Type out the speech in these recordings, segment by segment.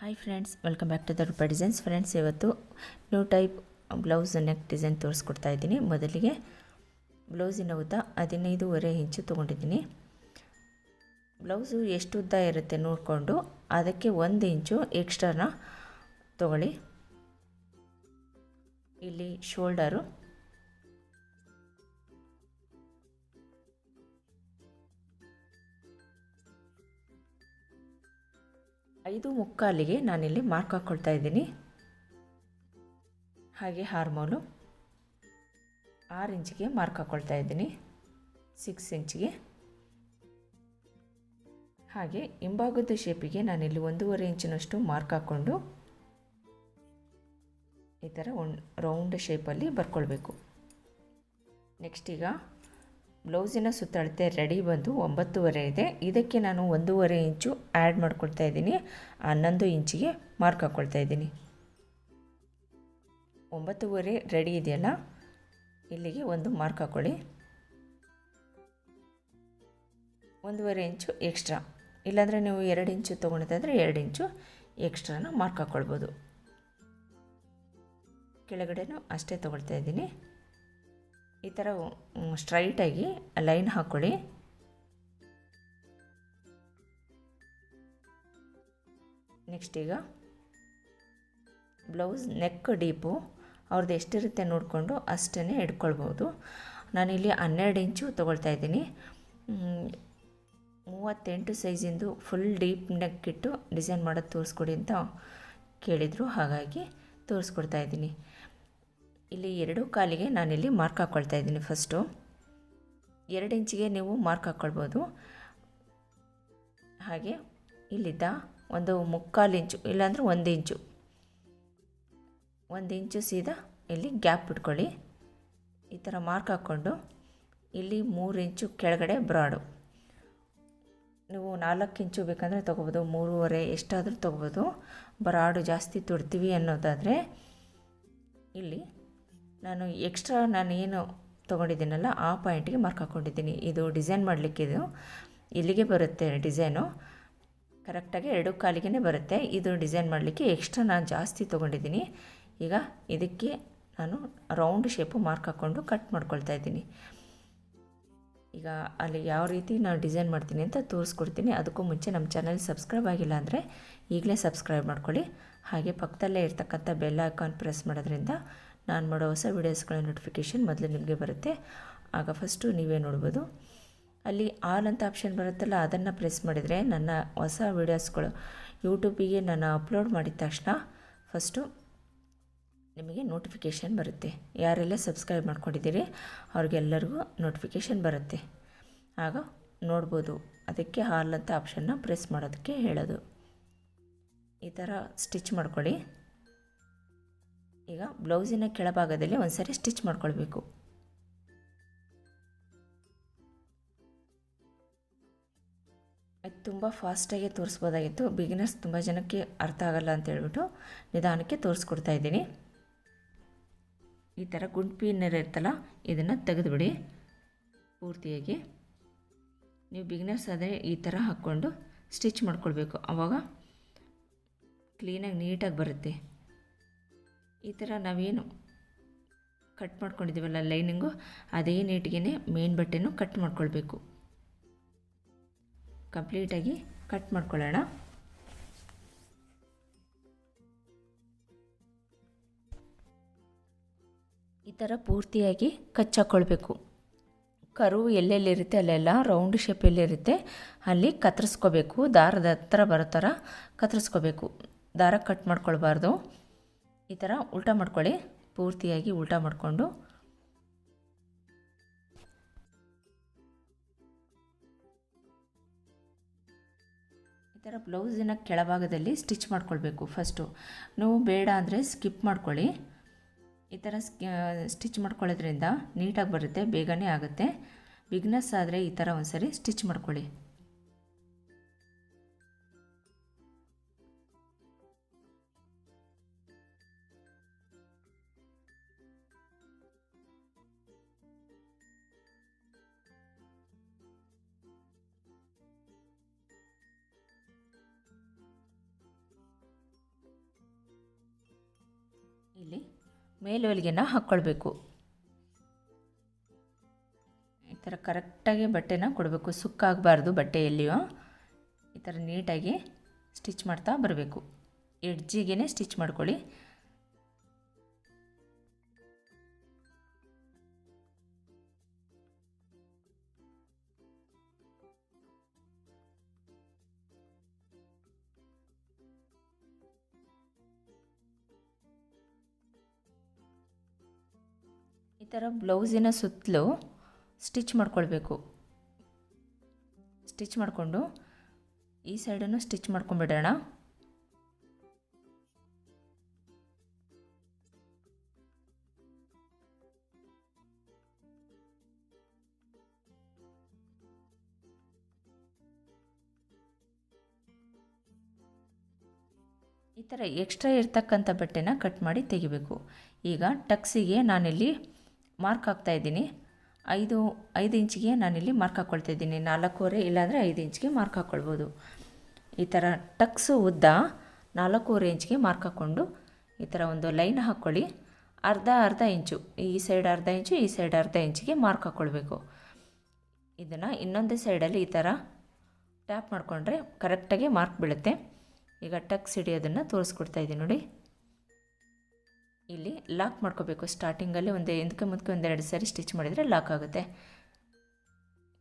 Hi friends welcome back to the Roopa designs friends ಇವತ್ತು new type blouse neck design ತೋರಿಸ್ಕೊಡ್ತಾ ಇದ್ದೀನಿ. ಮೊದಲಿಗೆ ಬ್ಲೌಸಿನ ಉದ್ದ ಹದಿನೈದೂವರೆ ಇಂಚು ತೊಗೊಂಡಿದ್ದೀನಿ. ಬ್ಲೌಸು ಎಷ್ಟು ಉದ್ದ ಇರುತ್ತೆ ನೋಡಿಕೊಂಡು ಅದಕ್ಕೆ ಒಂದು ಇಂಚು ಎಕ್ಸ್ಟ್ರಾನ ತಗೊಳ್ಳಿ. ಇಲ್ಲಿ ಶೋಲ್ಡರು ಐದು ಮುಕ್ಕಾಲಿಗೆ ನಾನಿಲ್ಲಿ ಮಾರ್ಕ್ ಹಾಕ್ಕೊಳ್ತಾ ಇದ್ದೀನಿ. ಹಾಗೆ ಹಾರ್ಮೋನು ಆರು ಇಂಚಿಗೆ ಮಾರ್ಕ್ ಹಾಕ್ಕೊಳ್ತಾ ಇದ್ದೀನಿ. ಸಿಕ್ಸ್ ಇಂಚಿಗೆ. ಹಾಗೆ ಹಿಂಭಾಗದ ಶೇಪಿಗೆ ನಾನಿಲ್ಲಿ ಒಂದೂವರೆ ಇಂಚಿನಷ್ಟು ಮಾರ್ಕ್ ಹಾಕ್ಕೊಂಡು ಈ ಥರ ಒನ್ ರೌಂಡ್ ಶೇಪಲ್ಲಿ ಬರ್ಕೊಳ್ಬೇಕು. ನೆಕ್ಸ್ಟ್ ಈಗ ಬ್ಲೌಸಿನ ಸುತ್ತಳತೆ ರೆಡಿ ಬಂದು ಒಂಬತ್ತುವರೆ ಇದೆ. ಇದಕ್ಕೆ ನಾನು ಒಂದೂವರೆ ಇಂಚು ಆ್ಯಡ್ ಮಾಡ್ಕೊಳ್ತಾ ಇದ್ದೀನಿ. ಹನ್ನೊಂದು ಇಂಚಿಗೆ ಮಾರ್ಕ್ ಹಾಕ್ಕೊಳ್ತಾ ಇದ್ದೀನಿ. ಒಂಬತ್ತುವರೆ ರೆಡಿ ಇದೆಯಲ್ಲ? ಇಲ್ಲಿಗೆ ಒಂದು ಮಾರ್ಕ್ ಹಾಕ್ಕೊಳ್ಳಿ ಒಂದೂವರೆ ಇಂಚು ಎಕ್ಸ್ಟ್ರಾ ಇಲ್ಲಾಂದರೆ ನೀವು ಎರಡು ಇಂಚು ತೊಗೊಳ್ತಾಯಿದ್ರೆ ಎರಡು ಇಂಚು ಎಕ್ಸ್ಟ್ರಾನ ಮಾರ್ಕ್ ಹಾಕ್ಕೊಳ್ಬೋದು ಕೆಳಗಡೆನೂ ಅಷ್ಟೇ ತೊಗೊಳ್ತಾ ಇದ್ದೀನಿ. ಈ ಥರ ಸ್ಟ್ರೈಟಾಗಿ ಲೈನ್ ಹಾಕ್ಕೊಳ್ಳಿ ನೆಕ್ಸ್ಟ್ ಈಗ ಬ್ಲೌಸ್ ನೆಕ್ ಡೀಪು ಅವ್ರದ್ದು ಎಷ್ಟಿರುತ್ತೆ ನೋಡಿಕೊಂಡು ಅಷ್ಟೇ ಇಟ್ಕೊಳ್ಬೋದು ನಾನಿಲ್ಲಿ ಹನ್ನೆರಡು ಇಂಚು ತೊಗೊಳ್ತಾ ಇದ್ದೀನಿ. ಮೂವತ್ತೆಂಟು ಸೈಜಿಂದು ಫುಲ್ ಡೀಪ್ ನೆಕ್ ಇಟ್ಟು ಡಿಸೈನ್ ಮಾಡೋದು ತೋರಿಸ್ಕೊಡಿ ಅಂತ ಕೇಳಿದರು. ಹಾಗಾಗಿ ತೋರಿಸ್ಕೊಡ್ತಾ ಇದ್ದೀನಿ. ಇಲ್ಲಿ ಎರಡು ಕಾಲಿಗೆ ನಾನಿಲ್ಲಿ ಮಾರ್ಕ್ ಹಾಕ್ಕೊಳ್ತಾ ಇದ್ದೀನಿ ಫಸ್ಟು. ಎರಡು ಇಂಚಿಗೆ ನೀವು ಮಾರ್ಕ್ ಹಾಕ್ಕೊಳ್ಬೋದು ಹಾಗೆ ಇಲ್ಲಿದ್ದ ಒಂದು ಮುಕ್ಕಾಲು ಇಂಚು, ಇಲ್ಲಾಂದರೆ ಒಂದು ಇಂಚು. ಒಂದು ಇಂಚು ಸೀದಾ ಇಲ್ಲಿ ಗ್ಯಾಪ್ ಇಟ್ಕೊಳ್ಳಿ. ಈ ಥರ ಮಾರ್ಕ್ ಹಾಕ್ಕೊಂಡು ಇಲ್ಲಿ ಮೂರು ಇಂಚು ಕೆಳಗಡೆ ಬ್ರಾಡು. ನೀವು ನಾಲ್ಕು ಇಂಚು ಬೇಕಂದರೆ ತೊಗೋಬೋದು, ಮೂರುವರೆ ಎಷ್ಟಾದರೂ ತೊಗೋಬೋದು. ಬ್ರಾಡು ಜಾಸ್ತಿ ತೊಡ್ತೀವಿ ಅನ್ನೋದಾದರೆ ಇಲ್ಲಿ ನಾನು ಎಕ್ಸ್ಟ್ರಾ ನಾನು ಏನು ತೊಗೊಂಡಿದ್ದೀನಲ್ಲ, ಆ ಪಾಯಿಂಟಿಗೆ ಮಾರ್ಕ್ ಹಾಕ್ಕೊಂಡಿದ್ದೀನಿ ಇದು ಡಿಸೈನ್ ಮಾಡಲಿಕ್ಕಿದು ಇಲ್ಲಿಗೆ ಬರುತ್ತೆ ಡಿಸೈನು ಕರೆಕ್ಟಾಗಿ ಎರಡು ಕಾಲಿಗೆ ಬರುತ್ತೆ. ಇದು ಡಿಸೈನ್ ಮಾಡಲಿಕ್ಕೆ ಎಕ್ಸ್ಟ್ರಾ ನಾನು ಜಾಸ್ತಿ ತೊಗೊಂಡಿದ್ದೀನಿ. ಈಗ ಇದಕ್ಕೆ ನಾನು ರೌಂಡ್ ಶೇಪು ಮಾರ್ಕ್ ಹಾಕ್ಕೊಂಡು ಕಟ್ ಮಾಡ್ಕೊಳ್ತಾ ಇದ್ದೀನಿ. ಈಗ ಅಲ್ಲಿ ಯಾವ ರೀತಿ ನಾನು ಡಿಸೈನ್ ಮಾಡ್ತೀನಿ ಅಂತ ತೋರಿಸ್ಕೊಡ್ತೀನಿ. ಅದಕ್ಕೂ ಮುಂಚೆ ನಮ್ಮ ಚಾನಲ್ ಸಬ್ಸ್ಕ್ರೈಬ್ ಆಗಿಲ್ಲ ಅಂದರೆ ಈಗಲೇ ಸಬ್ಸ್ಕ್ರೈಬ್ ಮಾಡ್ಕೊಳ್ಳಿ. ಹಾಗೆ ಪಕ್ಕದಲ್ಲೇ ಇರ್ತಕ್ಕಂಥ ಬೆಲ್ ಐಕಾನ್ ಪ್ರೆಸ್ ಮಾಡೋದ್ರಿಂದ ನಾನು ಮಾಡೋ ಹೊಸ ವೀಡಿಯೋಸ್ಗಳ ನೋಟಿಫಿಕೇಷನ್ ಮೊದಲು ನಿಮಗೆ ಬರುತ್ತೆ. ಆಗ ಫಸ್ಟು ನೀವೇ ನೋಡ್ಬೋದು. ಅಲ್ಲಿ ಆಲ್ ಅಂತ ಆಪ್ಷನ್ ಬರುತ್ತಲ್ಲ, ಅದನ್ನು ಪ್ರೆಸ್ ಮಾಡಿದರೆ ನನ್ನ ಹೊಸ ವೀಡಿಯೋಸ್ಗಳು ಯೂಟ್ಯೂಬಿಗೆ ನಾನು ಅಪ್ಲೋಡ್ ಮಾಡಿದ ತಕ್ಷಣ ಫಸ್ಟು ನಿಮಗೆ ನೋಟಿಫಿಕೇಷನ್ ಬರುತ್ತೆ. ಯಾರೆಲ್ಲ ಸಬ್ಸ್ಕ್ರೈಬ್ ಮಾಡ್ಕೊಂಡಿದ್ದೀರಿ, ಅವ್ರಿಗೆಲ್ಲರಿಗೂ ನೋಟಿಫಿಕೇಷನ್ ಬರುತ್ತೆ. ಆಗ ನೋಡ್ಬೋದು. ಅದಕ್ಕೆ ಹಾಲ್ ಅಂತ ಆಪ್ಷನ್ನ ಪ್ರೆಸ್ ಮಾಡೋದಕ್ಕೆ ಹೇಳೋದು. ಈ ಥರ ಸ್ಟಿಚ್ ಮಾಡ್ಕೊಳ್ಳಿ. ಈಗ ಬ್ಲೌಸಿನ ಕೆಳಭಾಗದಲ್ಲಿ ಒಂದು ಸರಿ ಸ್ಟಿಚ್ ಮಾಡ್ಕೊಳ್ಬೇಕು. ಅದು ತುಂಬ ಫಾಸ್ಟಾಗಿ ತೋರಿಸ್ಬೋದಾಗಿತ್ತು. ಬಿಗಿನರ್ಸ್ ತುಂಬ ಜನಕ್ಕೆ ಅರ್ಥ ಆಗಲ್ಲ ಅಂತ ಹೇಳ್ಬಿಟ್ಟು ನಿಧಾನಕ್ಕೆ ತೋರಿಸ್ಕೊಡ್ತಾ ಇದ್ದೀನಿ. ಈ ಥರ ಗುಂಡ್ಪಿನರ್ ಇರ್ತಲ್ಲ ಇದನ್ನು ತೆಗೆದುಬಿಡಿ. ಪೂರ್ತಿಯಾಗಿ. ನೀವು ಬಿಗಿನರ್ಸ್ ಆದರೆ ಈ ಥರ ಹಾಕ್ಕೊಂಡು ಸ್ಟಿಚ್ ಮಾಡ್ಕೊಳ್ಬೇಕು. ಆವಾಗ ಕ್ಲೀನಾಗಿ ನೀಟಾಗಿ ಬರುತ್ತೆ. ಈ ಥರ ನಾವೇನು ಕಟ್ ಮಾಡ್ಕೊಂಡಿದ್ದೀವಲ್ಲ ಲೈನಿಂಗು ಅದೇ ನೀಟಿಗೆ ಮೇನ್ ಬಟ್ಟೆನೂ ಕಟ್ ಮಾಡ್ಕೊಳ್ಬೇಕು. ಕಂಪ್ಲೀಟಾಗಿ ಕಟ್ ಮಾಡ್ಕೊಳ್ಳೋಣ. ಈ ಥರ ಪೂರ್ತಿಯಾಗಿ ಕಚ್ಚಾಕೊಳ್ಬೇಕು ಕರು ಎಲ್ಲೆಲ್ಲಿರುತ್ತೆ ಅಲ್ಲೆಲ್ಲ ರೌಂಡ್ ಶೇಪಲ್ಲಿರುತ್ತೆ ಅಲ್ಲಿ ಕತ್ತರಿಸ್ಕೋಬೇಕು. ದಾರದ ಹತ್ರ ಬರೋ ಥರ ಕತ್ತರಿಸ್ಕೋಬೇಕು. ದಾರ ಕಟ್ ಮಾಡ್ಕೊಳ್ಬಾರ್ದು. ಈ ಥರ ಉಲ್ಟಾ ಮಾಡ್ಕೊಳ್ಳಿ. ಪೂರ್ತಿಯಾಗಿ ಉಲ್ಟಾ ಮಾಡಿಕೊಂಡು. ಈ ಥರ ಬ್ಲೌಸಿನ ಕೆಳಭಾಗದಲ್ಲಿ ಸ್ಟಿಚ್ ಮಾಡ್ಕೊಳ್ಬೇಕು ಫಸ್ಟು. ನೀವು ಬೇಡ ಅಂದರೆ ಸ್ಕಿಪ್ ಮಾಡ್ಕೊಳ್ಳಿ. ಈ ಥರ ಸ್ಟಿಚ್ ಮಾಡ್ಕೊಳ್ಳೋದ್ರಿಂದ ನೀಟಾಗಿ ಬರುತ್ತೆ, ಬೇಗನೆ ಆಗುತ್ತೆ. ಬಿಗ್ನೆಸ್ ಆದರೆ ಈ ಥರ ಒಂದು ಸ್ಟಿಚ್ ಮಾಡ್ಕೊಳ್ಳಿ. ಇಲ್ಲಿ ಮೇಲ್ವಲಿಗೆನ ಹಾಕ್ಕೊಳ್ಬೇಕು ಈ ಥರ ಕರೆಕ್ಟಾಗಿ ಬಟ್ಟೆನ ಕೊಡಬೇಕು. ಸುಕ್ಕಾಗಬಾರ್ದು ಬಟ್ಟೆಯಲ್ಲಿಯೋ ಈ ಥರ ನೀಟಾಗಿ ಸ್ಟಿಚ್ ಮಾಡ್ತಾ ಬರಬೇಕು. ಎಡ್ಜಿಗೆ ಸ್ಟಿಚ್ ಮಾಡ್ಕೊಳ್ಳಿ. ಈ ಥರ ಬ್ಲೌಸಿನ ಸುತ್ತಲೂ ಸ್ಟಿಚ್ ಮಾಡ್ಕೊಳ್ಬೇಕು. ಸ್ಟಿಚ್ ಮಾಡಿಕೊಂಡು ಈ ಸೈಡನ್ನು ಸ್ಟಿಚ್ ಮಾಡ್ಕೊಂಬಿಡೋಣ ಈ ಥರ ಎಕ್ಸ್ಟ್ರಾ ಇರ್ತಕ್ಕಂಥ ಬಟ್ಟೆನ ಕಟ್ ಮಾಡಿ ತೆಗಿಬೇಕು. ಈಗ ಟಕ್ಸಿಗೆ ನಾನಿಲ್ಲಿ ಮಾರ್ಕ್ ಹಾಕ್ತಾ ಇದ್ದೀನಿ. ಐದು ಐದು ಇಂಚಿಗೆ ನಾನಿಲ್ಲಿ ಮಾರ್ಕ್ ಹಾಕ್ಕೊಳ್ತಾ ಇದ್ದೀನಿ. ನಾಲ್ಕೂವರೆ ಇಲ್ಲಾಂದರೆ ಐದು ಇಂಚಿಗೆ ಮಾರ್ಕ್ ಹಾಕ್ಕೊಳ್ಬೋದು ಈ ಥರ ಟಕ್ಸು ಉದ್ದ ನಾಲ್ಕೂವರೆ ಇಂಚಿಗೆ ಮಾರ್ಕ್ ಹಾಕ್ಕೊಂಡು ಈ ಥರ ಒಂದು ಲೈನ್ ಹಾಕ್ಕೊಳ್ಳಿ. ಅರ್ಧ ಅರ್ಧ ಇಂಚು. ಈ ಸೈಡ್ ಅರ್ಧ ಇಂಚು, ಈ ಸೈಡ್ ಅರ್ಧ ಇಂಚಿಗೆ ಮಾರ್ಕ್ ಹಾಕ್ಕೊಳ್ಬೇಕು ಇದನ್ನು ಇನ್ನೊಂದೇ ಸೈಡಲ್ಲಿ ಈ ಥರ ಟ್ಯಾಪ್ ಮಾಡಿಕೊಂಡ್ರೆ ಕರೆಕ್ಟಾಗಿ ಮಾರ್ಕ್ ಬೀಳುತ್ತೆ. ಈಗ ಟಕ್ಸ್ ಹಿಡಿಯೋದನ್ನು ತೋರಿಸ್ಕೊಡ್ತಾ ಇದ್ದೀನಿ ನೋಡಿ. ಇಲ್ಲಿ ಲಾಕ್ ಮಾಡ್ಕೋಬೇಕು. ಸ್ಟಾರ್ಟಿಂಗಲ್ಲಿ ಒಂದು ಹಿಂದಕ್ಕೆ ಮುಂದಕ್ಕೆ ಒಂದೆರಡು ಸಾರಿ ಸ್ಟಿಚ್ ಮಾಡಿದರೆ ಲಾಕ್ ಆಗುತ್ತೆ.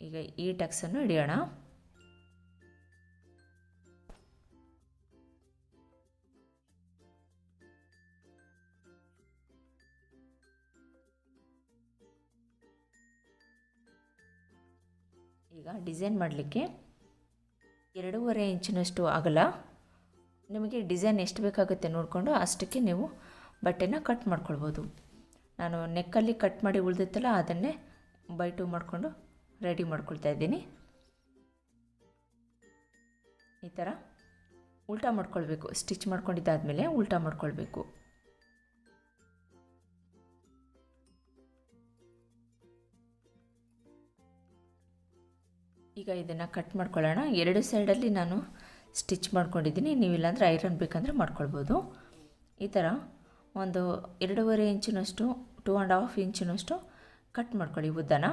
ಈಗ ಈ ಟಕ್ಸನ್ನು ಹಿಡಿಯೋಣ. ಈಗ ಡಿಸೈನ್ ಮಾಡಲಿಕ್ಕೆ ಎರಡೂವರೆ ಇಂಚಿನಷ್ಟು ಅಗಲ. ನಿಮಗೆ ಡಿಸೈನ್ ಎಷ್ಟು ಬೇಕಾಗುತ್ತೆ ನೋಡಿಕೊಂಡು ಅಷ್ಟಕ್ಕೆ ನೀವು ಬಟ್ಟೆನ ಕಟ್ ಮಾಡ್ಕೊಳ್ಬೋದು. ನಾನು ನೆಕ್ಕಲ್ಲಿ ಕಟ್ ಮಾಡಿ ಉಳಿದಿತ್ತಲ್ಲ, ಅದನ್ನೇ ಬೈ ಟು ಮಾಡಿಕೊಂಡು ರೆಡಿ ಮಾಡ್ಕೊಳ್ತಾ ಇದ್ದೀನಿ. ಈ ಥರ ಉಲ್ಟಾ ಮಾಡ್ಕೊಳ್ಬೇಕು. ಸ್ಟಿಚ್ ಮಾಡ್ಕೊಂಡಿದ್ದಾದಮೇಲೆ ಉಲ್ಟಾ ಮಾಡ್ಕೊಳ್ಬೇಕು. ಈಗ ಇದನ್ನು ಕಟ್ ಮಾಡ್ಕೊಳ್ಳೋಣ. ಎರಡು ಸೈಡಲ್ಲಿ ನಾನು ಸ್ಟಿಚ್ ಮಾಡ್ಕೊಂಡಿದ್ದೀನಿ. ನೀವಿಲ್ಲಾಂದರೆ ಐರನ್ ಬೇಕಂದರೆ ಮಾಡ್ಕೊಳ್ಬೋದು. ಈ ಥರ ಒಂದು ಎರಡೂವರೆ ಇಂಚಿನಷ್ಟು ಟೂ ಆ್ಯಂಡ್ ಹಾಫ್ ಇಂಚಿನಷ್ಟು ಕಟ್ ಮಾಡ್ಕೊಳ್ಳಿ ಉದ್ದನ.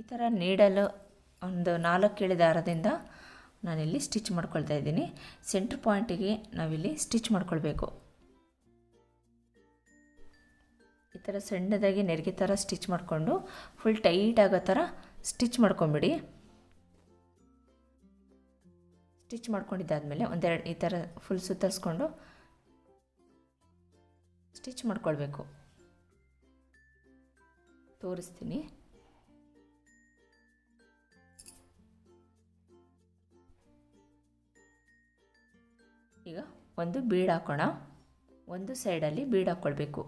ಈ ಥರ ನೀಡಲು ಒಂದು ನಾಲ್ಕು ದಾರದಿಂದ ನಾನಿಲ್ಲಿ ಸ್ಟಿಚ್ ಮಾಡ್ಕೊಳ್ತಾ ಇದ್ದೀನಿ. ಸೆಂಟ್ರ್ ಪಾಯಿಂಟಿಗೆ ನಾವಿಲ್ಲಿ ಸ್ಟಿಚ್ ಮಾಡ್ಕೊಳ್ಬೇಕು. ಈ ಥರ ಸಣ್ಣದಾಗಿ ನೆರಿಗೆ ಥರ ಸ್ಟಿಚ್ ಮಾಡಿಕೊಂಡು ಫುಲ್ ಟೈಟ್ ಆಗೋ ಥರ ಸ್ಟಿಚ್ ಮಾಡ್ಕೊಂಬಿಡಿ. ಸ್ಟಿಚ್ ಮಾಡ್ಕೊಂಡಿದ್ದಾದಮೇಲೆ ಒಂದೆರಡು ಈ ಥರ ಫುಲ್ ಸುತ್ತರಿಸ್ಕೊಂಡು ಸ್ಟಿಚ್ ಮಾಡ್ಕೊಳ್ಬೇಕು. ತೋರಿಸ್ತೀನಿ. ಈಗ ಒಂದು ಬೀಡ್ ಹಾಕೋಣ. ಒಂದು ಸೈಡಲ್ಲಿ ಬೀಡ್ ಹಾಕ್ಕೊಳ್ಬೇಕು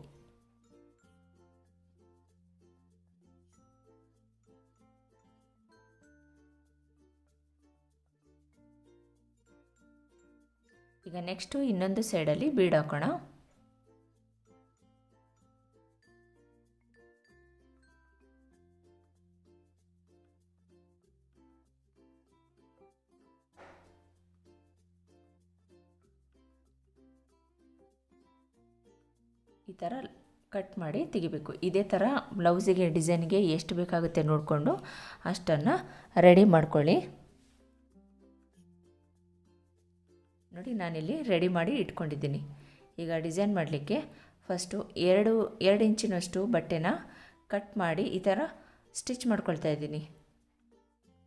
ಈಗ ನೆಕ್ಸ್ಟು ಇನ್ನೊಂದು ಸೈಡಲ್ಲಿ ಬೀಡ್ ಹಾಕೋಣ. ಈ ಥರ ಕಟ್ ಮಾಡಿ ತೆಗಿಬೇಕು. ಇದೇ ಥರ ಬ್ಲೌಸಿಗೆ ಡಿಸೈನ್ಗೆ ಎಷ್ಟು ಬೇಕಾಗುತ್ತೆ ನೋಡಿಕೊಂಡು ಅಷ್ಟನ್ನು ರೆಡಿ ಮಾಡ್ಕೊಳ್ಳಿ. ನೋಡಿ ನಾನಿಲ್ಲಿ ರೆಡಿ ಮಾಡಿ ಇಟ್ಕೊಂಡಿದ್ದೀನಿ. ಈಗ ಡಿಸೈನ್ ಮಾಡಲಿಕ್ಕೆ ಫಸ್ಟು ಎರಡು ಎರಡು ಇಂಚಿನಷ್ಟು ಬಟ್ಟೆನ ಕಟ್ ಮಾಡಿ ಈ ಥರ ಸ್ಟಿಚ್ ಮಾಡ್ಕೊಳ್ತಾ ಇದ್ದೀನಿ.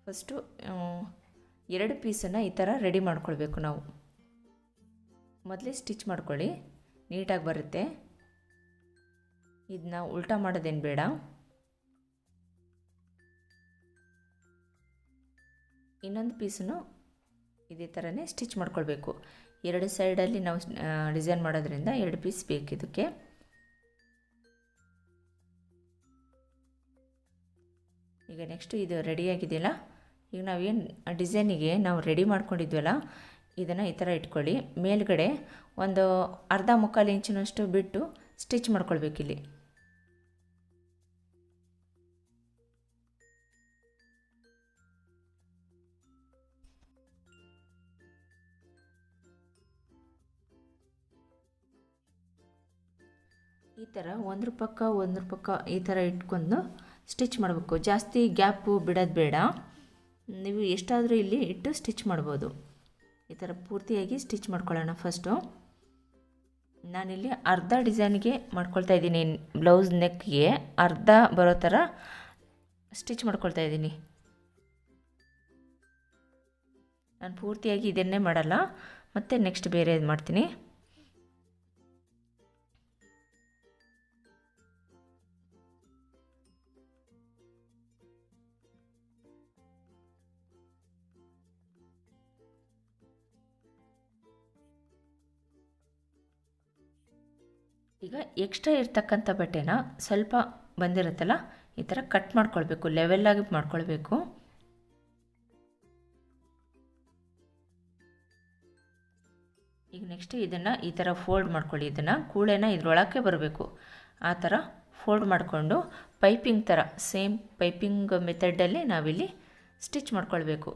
ಫಸ್ಟು ಎರಡು ಪೀಸನ್ನು ಈ ಥರ ರೆಡಿ ಮಾಡ್ಕೊಳ್ಬೇಕು ನಾವು. ಮೊದಲೇ ಸ್ಟಿಚ್ ಮಾಡ್ಕೊಳ್ಳಿ. ನೀಟಾಗಿ ಬರುತ್ತೆ. ಇದನ್ನ ಉಲ್ಟಾ ಮಾಡೋದೇನು ಬೇಡ. ಇನ್ನೊಂದು ಪೀಸನ್ನು ಇದೇ ಥರನೇ ಸ್ಟಿಚ್ ಮಾಡ್ಕೊಳ್ಬೇಕು. ಎರಡು ಸೈಡಲ್ಲಿ ನಾವು ಡಿಸೈನ್ ಮಾಡೋದ್ರಿಂದ ಎರಡು ಪೀಸ್ ಬೇಕು ಇದಕ್ಕೆ. ಈಗ ನೆಕ್ಸ್ಟು ಇದು ರೆಡಿಯಾಗಿದೆಯಲ್ಲ ಈಗ ನಾವೇನು ಡಿಸೈನಿಗೆ ನಾವು ರೆಡಿ ಮಾಡ್ಕೊಂಡಿದ್ವಲ್ಲ, ಇದನ್ನು ಈ ಥರ ಇಟ್ಕೊಳ್ಳಿ. ಮೇಲ್ಗಡೆ ಒಂದು ಅರ್ಧ ಮುಕ್ಕಾಲು ಇಂಚಿನಷ್ಟು ಬಿಟ್ಟು ಸ್ಟಿಚ್ ಮಾಡ್ಕೊಳ್ಬೇಕಿಲ್ಲಿ. ಈ ಥರ ಒಂದ್ರ ಪಕ್ಕ ಒಂದ್ರ ಪಕ್ಕ ಈ ಥರ ಇಟ್ಕೊಂಡು ಸ್ಟಿಚ್ ಮಾಡಬೇಕು. ಜಾಸ್ತಿ ಗ್ಯಾಪು ಬಿಡೋದು ಬೇಡ. ನೀವು ಎಷ್ಟಾದರೂ ಇಲ್ಲಿ ಇಟ್ಟು ಸ್ಟಿಚ್ ಮಾಡ್ಬೋದು. ಈ ಥರ ಪೂರ್ತಿಯಾಗಿ ಸ್ಟಿಚ್ ಮಾಡ್ಕೊಳ್ಳೋಣ ಫಸ್ಟು ನಾನಿಲ್ಲಿ ಅರ್ಧ ಡಿಸೈನ್ಗೆ ಮಾಡ್ಕೊಳ್ತಾ ಇದ್ದೀನಿ. ಬ್ಲೌಸ್ ನೆಕ್ಗೆ ಅರ್ಧ ಬರೋ ಥರ ಸ್ಟಿಚ್ ಮಾಡ್ಕೊಳ್ತಾ ಇದ್ದೀನಿ. ನಾನು ಪೂರ್ತಿಯಾಗಿ ಇದನ್ನೇ ಮಾಡಲ್ಲ. ಮತ್ತು ನೆಕ್ಸ್ಟ್ ಬೇರೆ ಇದು ಮಾಡ್ತೀನಿ. ಈಗ ಎಕ್ಸ್ಟ್ರಾ ಇರ್ತಕ್ಕಂಥ ಬಟ್ಟೆನ ಸ್ವಲ್ಪ ಬಂದಿರುತ್ತಲ್ಲ, ಈ ಥರ ಕಟ್ ಮಾಡ್ಕೊಳ್ಬೇಕು ಲೆವೆಲ್ಲಾಗಿ ಮಾಡ್ಕೊಳ್ಬೇಕು. ಈಗ ನೆಕ್ಸ್ಟ್ ಇದನ್ನು ಈ ಥರ ಫೋಲ್ಡ್ ಮಾಡ್ಕೊಳ್ಳಿ. ಇದನ್ನು ಕೂಳೆನ ಇದ್ರೊಳಕ್ಕೆ ಬರಬೇಕು. ಆ ಥರ ಫೋಲ್ಡ್ ಮಾಡಿಕೊಂಡು ಪೈಪಿಂಗ್ ಥರ ಸೇಮ್ ಪೈಪಿಂಗ್ ಮೆಥಡಲ್ಲಿ ನಾವಿಲ್ಲಿ ಸ್ಟಿಚ್ ಮಾಡ್ಕೊಳ್ಬೇಕು.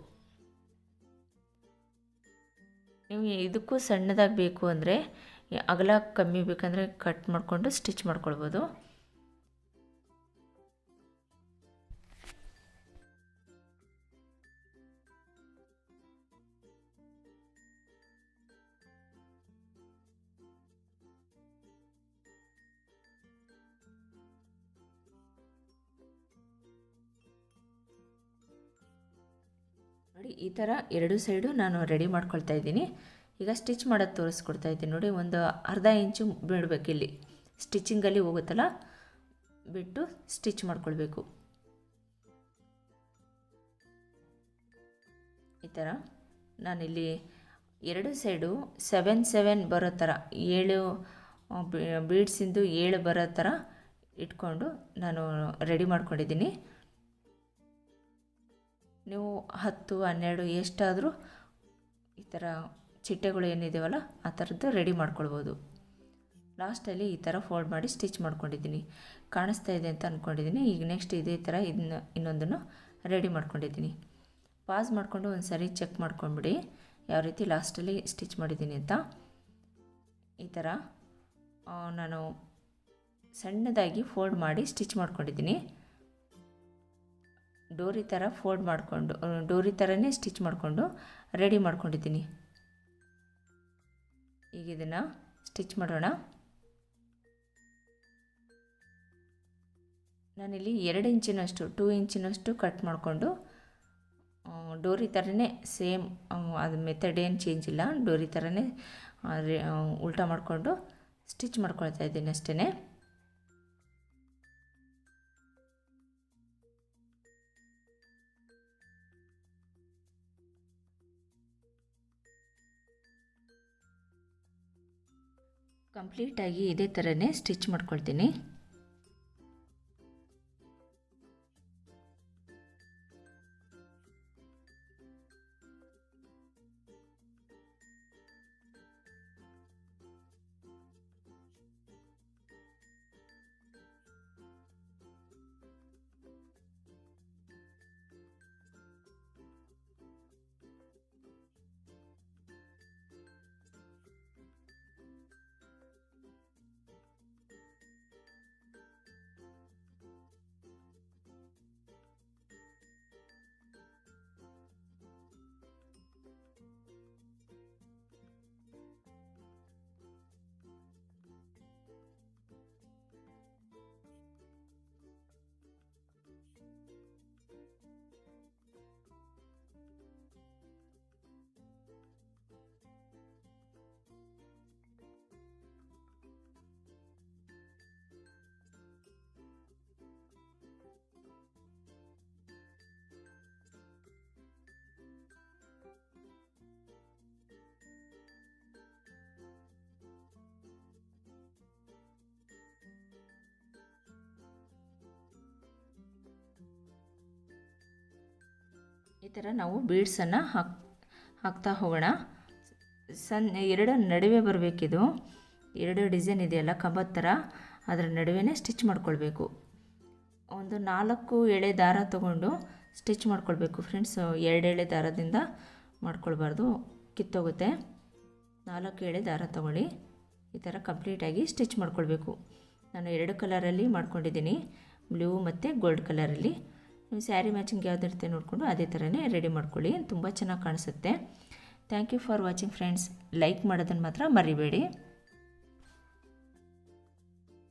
ನೀವು ಇದಕ್ಕೂ ಸಣ್ಣದಾಗಿ ಬೇಕು ಅಂದರೆ ಅಗಲ ಕಮ್ಮಿ ಬೇಕಂದರೆ ಕಟ್ ಮಾಡಿಕೊಂಡು ಸ್ಟಿಚ್ ಮಾಡ್ಕೊಳ್ಬೋದು. ಈ ಥರ ಎರಡು ಸೈಡು ನಾನು ರೆಡಿ ಮಾಡ್ಕೊಳ್ತಾ ಇದ್ದೀನಿ. ಈಗ ಸ್ಟಿಚ್ ಮಾಡೋದು ತೋರಿಸ್ಕೊಡ್ತಾ ಇದ್ದೀನಿ. ನೋಡಿ, ಒಂದು ಅರ್ಧ ಇಂಚು ಬಿಡಬೇಕು ಇಲ್ಲಿ. ಸ್ಟಿಚಿಂಗಲ್ಲಿ ಹೋಗುತ್ತಲ್ಲ? ಬಿಟ್ಟು ಸ್ಟಿಚ್ ಮಾಡ್ಕೊಳ್ಬೇಕು. ಈ ಥರ ನಾನಿಲ್ಲಿ ಎರಡು ಸೈಡು ಸೆವೆನ್ ಸೆವೆನ್ ಬರೋ ಥರ, ಏಳು ಬೀಡ್ಸಿಂದು ಏಳು ಬರೋ ಥರ ಇಟ್ಕೊಂಡು ನಾನು ರೆಡಿ ಮಾಡ್ಕೊಂಡಿದ್ದೀನಿ. ನೀವು ಹತ್ತು, ಹನ್ನೆರಡು ಎಷ್ಟಾದರೂ ಈ ಥರ ಚಿಟ್ಟೆಗಳು ಏನಿದೆಯಲ್ಲ ಆ ಥರದ್ದು ರೆಡಿ ಮಾಡ್ಕೊಳ್ಬೋದು. ಲಾಸ್ಟಲ್ಲಿ ಈ ಥರ ಫೋಲ್ಡ್ ಮಾಡಿ ಸ್ಟಿಚ್ ಮಾಡ್ಕೊಂಡಿದ್ದೀನಿ. ಕಾಣಿಸ್ತಾ ಇದೆ ಅಂತ ಅಂದ್ಕೊಂಡಿದ್ದೀನಿ ಈಗ ನೆಕ್ಸ್ಟ್ ಇದೇ ಥರ ಇದನ್ನ ಇನ್ನೊಂದನ್ನು ರೆಡಿ ಮಾಡ್ಕೊಂಡಿದ್ದೀನಿ. ಪಾಸ್ ಮಾಡಿಕೊಂಡು ಒಂದು ಸರಿ ಚೆಕ್ ಮಾಡ್ಕೊಂಡ್ಬಿಡಿ ಯಾವ ರೀತಿ ಲಾಸ್ಟಲ್ಲಿ ಸ್ಟಿಚ್ ಮಾಡಿದ್ದೀನಿ ಅಂತ. ಈ ಥರ ನಾನು ಸಣ್ಣದಾಗಿ ಫೋಲ್ಡ್ ಮಾಡಿ ಸ್ಟಿಚ್ ಮಾಡ್ಕೊಂಡಿದ್ದೀನಿ. ಡೋರಿ ಥರ ಫೋಲ್ಡ್ ಮಾಡಿಕೊಂಡು, ಡೋರಿ ಥರನೇ ಸ್ಟಿಚ್ ಮಾಡಿಕೊಂಡು ರೆಡಿ ಮಾಡ್ಕೊಂಡಿದ್ದೀನಿ. ಈಗ ಇದನ್ನು ಸ್ಟಿಚ್ ಮಾಡೋಣ. ನಾನಿಲ್ಲಿ ಎರಡು ಇಂಚಿನಷ್ಟು ಟೂ ಇಂಚಿನಷ್ಟು ಕಟ್ ಮಾಡಿಕೊಂಡು ಡೋರಿ ಥರನೇ ಸೇಮ್ ಅದು ಮೆಥಡ್ ಏನು ಚೇಂಜ್ ಇಲ್ಲ. ಡೋರಿ ಥರನೇ ಉಲ್ಟಾ ಮಾಡಿಕೊಂಡು ಸ್ಟಿಚ್ ಮಾಡ್ಕೊಳ್ತಾ ಇದ್ದೀನಿ ಅಷ್ಟೇ ಕಂಪ್ಲೀಟಾಗಿ ಇದೇ ಥರನೇ ಸ್ಟಿಚ್ ಮಾಡ್ಕೊಳ್ತೀನಿ. ಈ ಥರ ನಾವು ಬೀಡ್ಸನ್ನು ಹಾಕ್, ಹಾಕ್ತಾ ಹೋಗೋಣ. ಸನ್, ಎರಡು ನಡುವೆ ಬರಬೇಕಿದು. ಎರಡು ಡಿಸೈನ್ ಇದೆಯಲ್ಲ, ಕಂಬದ ಥರ. ಅದರ ನಡುವೆ ಸ್ಟಿಚ್ ಮಾಡ್ಕೊಳ್ಬೇಕು. ಒಂದು ನಾಲ್ಕು ಎಳೆ ದಾರ ತಗೊಂಡು ಸ್ಟಿಚ್ ಮಾಡ್ಕೊಳ್ಬೇಕು ಫ್ರೆಂಡ್ಸ್. ಎರಡು ಎಳೆ ದಾರದಿಂದ ಮಾಡ್ಕೊಳ್ಬಾರ್ದು, ಕಿತ್ತೋಗುತ್ತೆ. ನಾಲ್ಕು ಎಳೆ ದಾರ ತಗೊಳ್ಳಿ. ಈ ಥರ ಕಂಪ್ಲೀಟಾಗಿ ಸ್ಟಿಚ್ ಮಾಡ್ಕೊಳ್ಬೇಕು. ನಾನು ಎರಡು ಕಲರಲ್ಲಿ ಮಾಡ್ಕೊಂಡಿದ್ದೀನಿ. ಬ್ಲೂ ಮತ್ತು ಗೋಲ್ಡ್ ಕಲರಲ್ಲಿ. ನೀವು ಸ್ಯಾರಿ ಮ್ಯಾಚಿಂಗ್ ಯಾವುದಿರುತ್ತೆ ನೋಡಿಕೊಂಡು ಅದೇ ಥರನೇ ರೆಡಿ ಮಾಡ್ಕೊಳ್ಳಿ. ತುಂಬ ಚೆನ್ನಾಗಿ ಕಾಣಿಸುತ್ತೆ. Thank you for watching friends like ಮಾಡೋದನ್ನು ಮಾತ್ರ ಮರಿಬೇಡಿ.